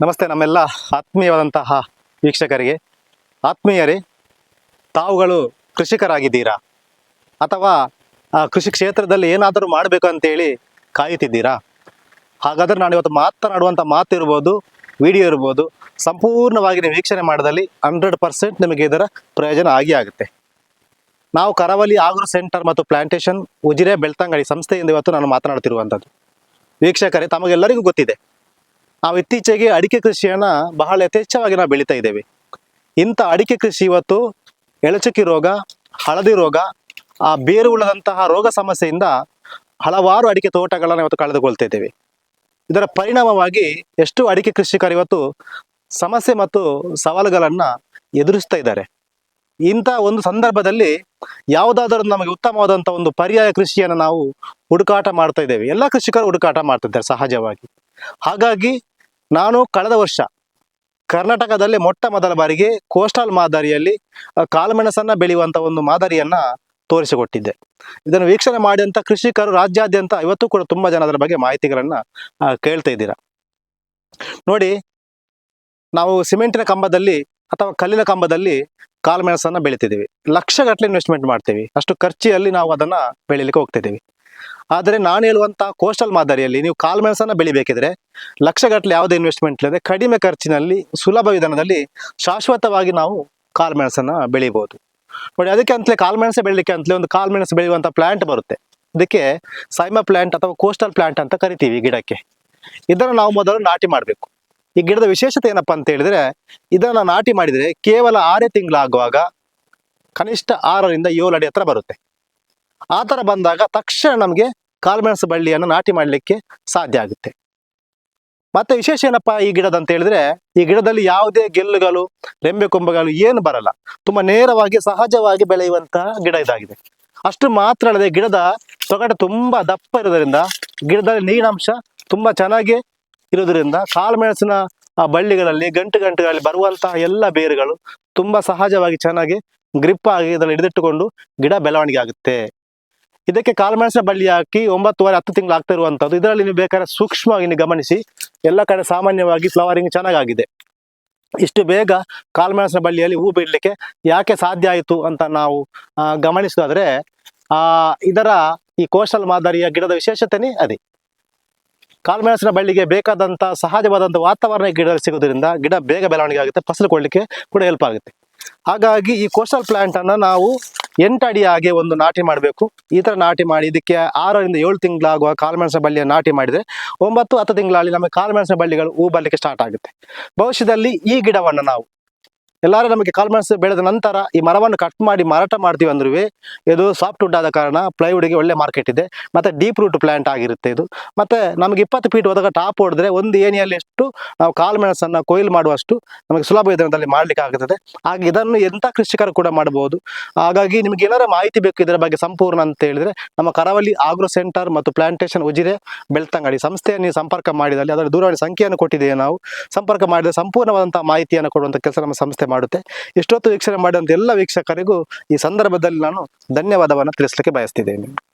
ನಮಸ್ತೆ ನಮ್ಮೆಲ್ಲ ಆತ್ಮೀಯವಾದಂತಹ ವೀಕ್ಷಕರಿಗೆ. ಆತ್ಮೀಯರೇ, ತಾವುಗಳು ಕೃಷಿಕರಾಗಿದ್ದೀರಾ? ಅಥವಾ, ಆ, ಕೃಷಿ ಕ್ಷೇತ್ರದಲ್ಲಿ ಏನಾದರೂ ಮಾಡಬೇಕು ಅಂತೇಳಿ ಕಾಯುತ್ತಿದ್ದೀರಾ? ಹಾಗಾದರೆ ನಾನು ಇವತ್ತು ಮಾತನಾಡುವಂಥ ಮಾತು ಇರ್ಬೋದು ವಿಡಿಯೋ ಇರ್ಬೋದು, ಸಂಪೂರ್ಣವಾಗಿ ನೀವು ವೀಕ್ಷಣೆ ಮಾಡಿದಲ್ಲಿ ಹಂಡ್ರೆಡ್ ಪರ್ಸೆಂಟ್ ನಿಮಗೆ ಇದರ ಪ್ರಯೋಜನ ಆಗಿ ಆಗುತ್ತೆ. ನಾವು ಕರಾವಳಿ ಆಗ್ರೋ ಸೆಂಟರ್ ಮತ್ತು ಪ್ಲಾಂಟೇಶನ್ ಉಜಿರೆ ಬೆಳ್ತಂಗಡಿ ಸಂಸ್ಥೆಯಿಂದ ಇವತ್ತು ನಾನು ಮಾತನಾಡ್ತಿರುವಂಥದ್ದು. ವೀಕ್ಷಕರೇ, ತಮಗೆಲ್ಲರಿಗೂ ಗೊತ್ತಿದೆ. ನಾವು ಇತ್ತೀಚೆಗೆ ಅಡಿಕೆ ಕೃಷಿಯನ್ನ ಬಹಳ ಯಥೇಚ್ಛವಾಗಿ ನಾವು ಬೆಳೀತಾ ಇದ್ದೇವೆ. ಇಂಥ ಅಡಿಕೆ ಕೃಷಿ ಇವತ್ತು ಎಳಚುಕ್ಕಿ ರೋಗ, ಹಳದಿ ರೋಗ, ಆ ಬೇರು ಉಳ್ಳದಂತಹ ರೋಗ ಸಮಸ್ಯೆಯಿಂದ ಹಲವಾರು ಅಡಿಕೆ ತೋಟಗಳನ್ನು ಇವತ್ತು ಕಳೆದುಕೊಳ್ತಾ ಇದ್ದೇವೆ. ಇದರ ಪರಿಣಾಮವಾಗಿ ಎಷ್ಟು ಅಡಿಕೆ ಕೃಷಿಕರು ಇವತ್ತು ಸಮಸ್ಯೆ ಮತ್ತು ಸವಾಲುಗಳನ್ನ ಎದುರಿಸ್ತಾ ಇದ್ದಾರೆ. ಇಂಥ ಒಂದು ಸಂದರ್ಭದಲ್ಲಿ ಯಾವುದಾದರೂ ನಮಗೆ ಉತ್ತಮವಾದಂಥ ಒಂದು ಪರ್ಯಾಯ ಕೃಷಿಯನ್ನು ನಾವು ಹುಡುಕಾಟ ಮಾಡ್ತಾ ಇದ್ದೇವೆ. ಎಲ್ಲ ಕೃಷಿಕರು ಹುಡುಕಾಟ ಮಾಡ್ತಿದ್ದಾರೆ ಸಹಜವಾಗಿ. ಹಾಗಾಗಿ ನಾನು ಕಳೆದ ವರ್ಷ ಕರ್ನಾಟಕದಲ್ಲಿ ಮೊಟ್ಟ ಮೊದಲ ಬಾರಿಗೆ ಕೋಸ್ಟಲ್ ಮಾದರಿಯಲ್ಲಿ ಕಾಳುಮೆಣಸನ್ನು ಬೆಳೆಯುವಂಥ ಒಂದು ಮಾದರಿಯನ್ನ ತೋರಿಸಿಕೊಟ್ಟಿದ್ದೆ. ಇದನ್ನು ವೀಕ್ಷಣೆ ಮಾಡಿದಂತ ಕೃಷಿಕರು ರಾಜ್ಯಾದ್ಯಂತ ಇವತ್ತು ಕೂಡ ತುಂಬಾ ಜನ ಅದರ ಬಗ್ಗೆ ಮಾಹಿತಿಗಳನ್ನ ಕೇಳ್ತಾ ಇದ್ದೀರಾ. ನೋಡಿ, ನಾವು ಸಿಮೆಂಟಿನ ಕಂಬದಲ್ಲಿ ಅಥವಾ ಕಲ್ಲಿನ ಕಂಬದಲ್ಲಿ ಕಾಳುಮೆಣಸನ್ನು ಬೆಳಿತಿದ್ದೀವಿ. ಲಕ್ಷಗಟ್ಟಲೆ ಇನ್ವೆಸ್ಟ್ಮೆಂಟ್ ಮಾಡ್ತೀವಿ. ಅಷ್ಟು ಖರ್ಚಿಯಲ್ಲಿ ನಾವು ಅದನ್ನ ಬೆಳೀಲಿಕ್ಕೆ ಹೋಗ್ತಿದ್ದೀವಿ. ಆದರೆ ನಾನು ಹೇಳುವಂಥ ಕೋಸ್ಟಲ್ ಮಾದರಿಯಲ್ಲಿ ನೀವು ಕಾಳುಮೆಣಸನ್ನ ಬೆಳಿಬೇಕಿದ್ರೆ ಲಕ್ಷಗಟ್ಟಲೆ ಯಾವುದೇ ಇನ್ವೆಸ್ಟ್ಮೆಂಟ್ ಇಲ್ಲದೆ ಕಡಿಮೆ ಖರ್ಚಿನಲ್ಲಿ ಸುಲಭ ವಿಧಾನದಲ್ಲಿ ಶಾಶ್ವತವಾಗಿ ನಾವು ಕಾಳುಮೆಣಸನ್ನ ಬೆಳಿಬೋದು. ನೋಡಿ, ಅದಕ್ಕೆ ಅಂತಲೇ ಕಾಳುಮೆಣಸು ಬೆಳಿಲಿಕ್ಕೆ ಅಂತಲೇ ಒಂದು ಕಾಳುಮೆಣಸು ಬೆಳೆಯುವಂಥ ಪ್ಲಾಂಟ್ ಬರುತ್ತೆ. ಇದಕ್ಕೆ ಸೈಮ ಪ್ಲಾಂಟ್ ಅಥವಾ ಕೋಸ್ಟಲ್ ಪ್ಲಾಂಟ್ ಅಂತ ಕರಿತೀವಿ ಗಿಡಕ್ಕೆ. ಇದನ್ನು ನಾವು ಮೊದಲು ನಾಟಿ ಮಾಡಬೇಕು. ಈ ಗಿಡದ ವಿಶೇಷತೆ ಏನಪ್ಪಾ ಅಂತ ಹೇಳಿದ್ರೆ, ಇದನ್ನ ನಾಟಿ ಮಾಡಿದರೆ ಕೇವಲ ಆರೇ ತಿಂಗಳಾಗುವಾಗ ಕನಿಷ್ಠ ಆರರಿಂದ ಏಳು ಅಡಿ ಹತ್ರ ಬರುತ್ತೆ. ಆ ಬಂದಾಗ ತಕ್ಷಣ ನಮಗೆ ಕಾಳುಮೆಣಸು ಬಳ್ಳಿಯನ್ನು ನಾಟಿ ಮಾಡಲಿಕ್ಕೆ ಸಾಧ್ಯ ಆಗುತ್ತೆ. ಮತ್ತೆ ವಿಶೇಷ ಏನಪ್ಪಾ ಈ ಗಿಡದ ಅಂತ ಹೇಳಿದ್ರೆ, ಈ ಗಿಡದಲ್ಲಿ ಯಾವುದೇ ಗೆಲ್ಲುಗಳು, ರೆಂಬೆ ಕೊಂಬೆಗಳು ಏನು ಬರಲ್ಲ. ತುಂಬಾ ನೇರವಾಗಿ, ಸಹಜವಾಗಿ ಬೆಳೆಯುವಂತಹ ಗಿಡ ಇದಾಗಿದೆ. ಅಷ್ಟು ಮಾತ್ರ ಅಲ್ಲದೆ ಗಿಡದ ತೊಗಟ ತುಂಬಾ ದಪ್ಪ ಇರೋದ್ರಿಂದ, ಗಿಡದಲ್ಲಿ ನೀರಿನಾಂಶ ತುಂಬಾ ಚೆನ್ನಾಗಿ ಇರೋದ್ರಿಂದ ಆ ಬಳ್ಳಿಗಳಲ್ಲಿ, ಗಂಟು ಗಂಟುಗಳಲ್ಲಿ ಬರುವಂತಹ ಎಲ್ಲ ಬೇರುಗಳು ತುಂಬಾ ಸಹಜವಾಗಿ ಚೆನ್ನಾಗಿ ಗ್ರಿಪ್ ಆಗಿ ಇದನ್ನು ಹಿಡಿದಿಟ್ಟುಕೊಂಡು ಗಿಡ ಬೆಳವಣಿಗೆ ಆಗುತ್ತೆ. ಇದಕ್ಕೆ ಕಾಳುಮೆಣಸಿನ ಬಳ್ಳಿ ಹಾಕಿ ಒಂಬತ್ತುವರೆ, ಹತ್ತು ತಿಂಗಳು ಆಗ್ತಾ ಇರುವಂತದ್ದು ಇದರಲ್ಲಿ ನೀವು ಬೇಕಾದ್ರೆ ಸೂಕ್ಷ್ಮವಾಗಿ ನೀವು ಗಮನಿಸಿ, ಎಲ್ಲ ಕಡೆ ಸಾಮಾನ್ಯವಾಗಿ ಫ್ಲವರಿಂಗ್ ಚೆನ್ನಾಗಾಗಿದೆ. ಇಷ್ಟು ಬೇಗ ಕಾಳುಮೆಣಸಿನ ಬಳ್ಳಿಯಲ್ಲಿ ಹೂ ಬಿಡಲಿಕ್ಕೆ ಯಾಕೆ ಸಾಧ್ಯ ಆಯಿತು ಅಂತ ನಾವು ಗಮನಿಸೋದಾದ್ರೆ, ಆ, ಇದರ ಈ ಕೋಶಲ್ ಮಾದರಿಯ ಗಿಡದ ವಿಶೇಷತೆನೇ ಅದೇ. ಕಾಳುಮೆಣಸಿನ ಬಳ್ಳಿಗೆ ಬೇಕಾದಂಥ ಸಹಜವಾದಂಥ ವಾತಾವರಣ ಗಿಡ ಸಿಗೋದ್ರಿಂದ ಗಿಡ ಬೇಗ ಬೆಳವಣಿಗೆ ಆಗುತ್ತೆ, ಫಸಲು ಕೊಡಲಿಕ್ಕೆ ಕೂಡ ಹೆಲ್ಪ್ ಆಗುತ್ತೆ. ಹಾಗಾಗಿ ಈ ಕೋಸ್ಟಲ್ ಪ್ಲಾಂಟ್ ಅನ್ನ ನಾವು ಎಂಟು ಅಡಿ ಹಾಗೆ ಒಂದು ನಾಟಿ ಮಾಡಬೇಕು. ಈ ಥರ ನಾಟಿ ಮಾಡಿ ಇದಕ್ಕೆ ಆರರಿಂದ ಏಳು ತಿಂಗಳಾಗುವ ಕಾಳುಮೆಣಸಿನ ಬಳ್ಳಿಯ ನಾಟಿ ಮಾಡಿದರೆ ಒಂಬತ್ತು ಹತ್ತು ತಿಂಗಳಲ್ಲಿ ನಮಗೆ ಕಾಳುಮೆಣಸಿನ ಬಳ್ಳಿಗಳು ಹೂ ಬರಲಿಕ್ಕೆ ಸ್ಟಾರ್ಟ್ ಆಗುತ್ತೆ. ಭವಿಷ್ಯದಲ್ಲಿ ಈ ಗಿಡವನ್ನು ನಾವು ಎಲ್ಲರೂ ನಮಗೆ ಕಾಲ್ಮೆಣಸು ಬೆಳೆದ ನಂತರ ಈ ಮರವನ್ನು ಕಟ್ ಮಾಡಿ ಮಾರಾಟ ಮಾಡ್ತೀವಿ ಅಂದ್ರೂ ಇದು ಸಾಫ್ಟ್ ವುಡ್ ಆದ ಕಾರಣ ಪ್ಲೈವುಡ್ಗೆ ಒಳ್ಳೆ ಮಾರ್ಕೆಟ್ ಇದೆ. ಮತ್ತೆ ಡೀಪ್ ರೂಟ್ ಪ್ಲಾಂಟ್ ಆಗಿರುತ್ತೆ ಇದು. ಮತ್ತೆ ನಮಗೆ ಇಪ್ಪತ್ತು ಫೀಟ್ ಹೋದಾಗ ಟಾಪ್ ಹೊಡೆದ್ರೆ ಒಂದು ಏನಿಯಲ್ಲಿ ಎಷ್ಟು ನಾವು ಕಾಲ್ಮೆಣಸನ್ನು ಕೊಯ್ಲು ಮಾಡುವಷ್ಟು ನಮಗೆ ಸುಲಭ ವಿಧಾನದಲ್ಲಿ ಮಾಡ್ಲಿಕ್ಕೆ ಆಗುತ್ತದೆ ಹಾಗೆ ಇದನ್ನು ಎಂಥ ಕೃಷಿಕರು ಕೂಡ ಮಾಡಬಹುದು. ಹಾಗಾಗಿ ನಿಮಗೆ ಏನಾರ ಮಾಹಿತಿ ಬೇಕು ಇದರ ಬಗ್ಗೆ ಸಂಪೂರ್ಣ ಅಂತ ಹೇಳಿದ್ರೆ, ನಮ್ಮ ಕರಾವಳಿ ಆಗ್ರೋ ಸೆಂಟರ್ ಮತ್ತು ಪ್ಲಾಂಟೇಶನ್ ಉಜಿರೆ ಬೆಳ್ತಂಗಡಿ ಸಂಸ್ಥೆಯನ್ನು ಸಂಪರ್ಕ ಮಾಡಿದಲ್ಲಿ ಅದರ ದೂರವಾಣಿ ಸಂಖ್ಯೆಯನ್ನು ಕೊಟ್ಟಿದ್ದೇವೆ ನಾವು, ಸಂಪರ್ಕ ಮಾಡಿದ ಸಂಪೂರ್ಣವಾದಂಥ ಮಾಹಿತಿಯನ್ನು ಕೊಡುವಂಥ ಕೆಲಸ ನಮ್ಮ ಸಂಸ್ಥೆ ಮಾಡುತ್ತೆ. ಎಷ್ಟೊತ್ತು ವೀಕ್ಷಣೆ ಮಾಡಿದಂಥ ಎಲ್ಲ ವೀಕ್ಷಕರಿಗೂ ಈ ಸಂದರ್ಭದಲ್ಲಿ ನಾನು ಧನ್ಯವಾದವನ್ನು ತಿಳಿಸ್ಲಿಕ್ಕೆ ಬಯಸ್ತಿದ್ದೇನೆ.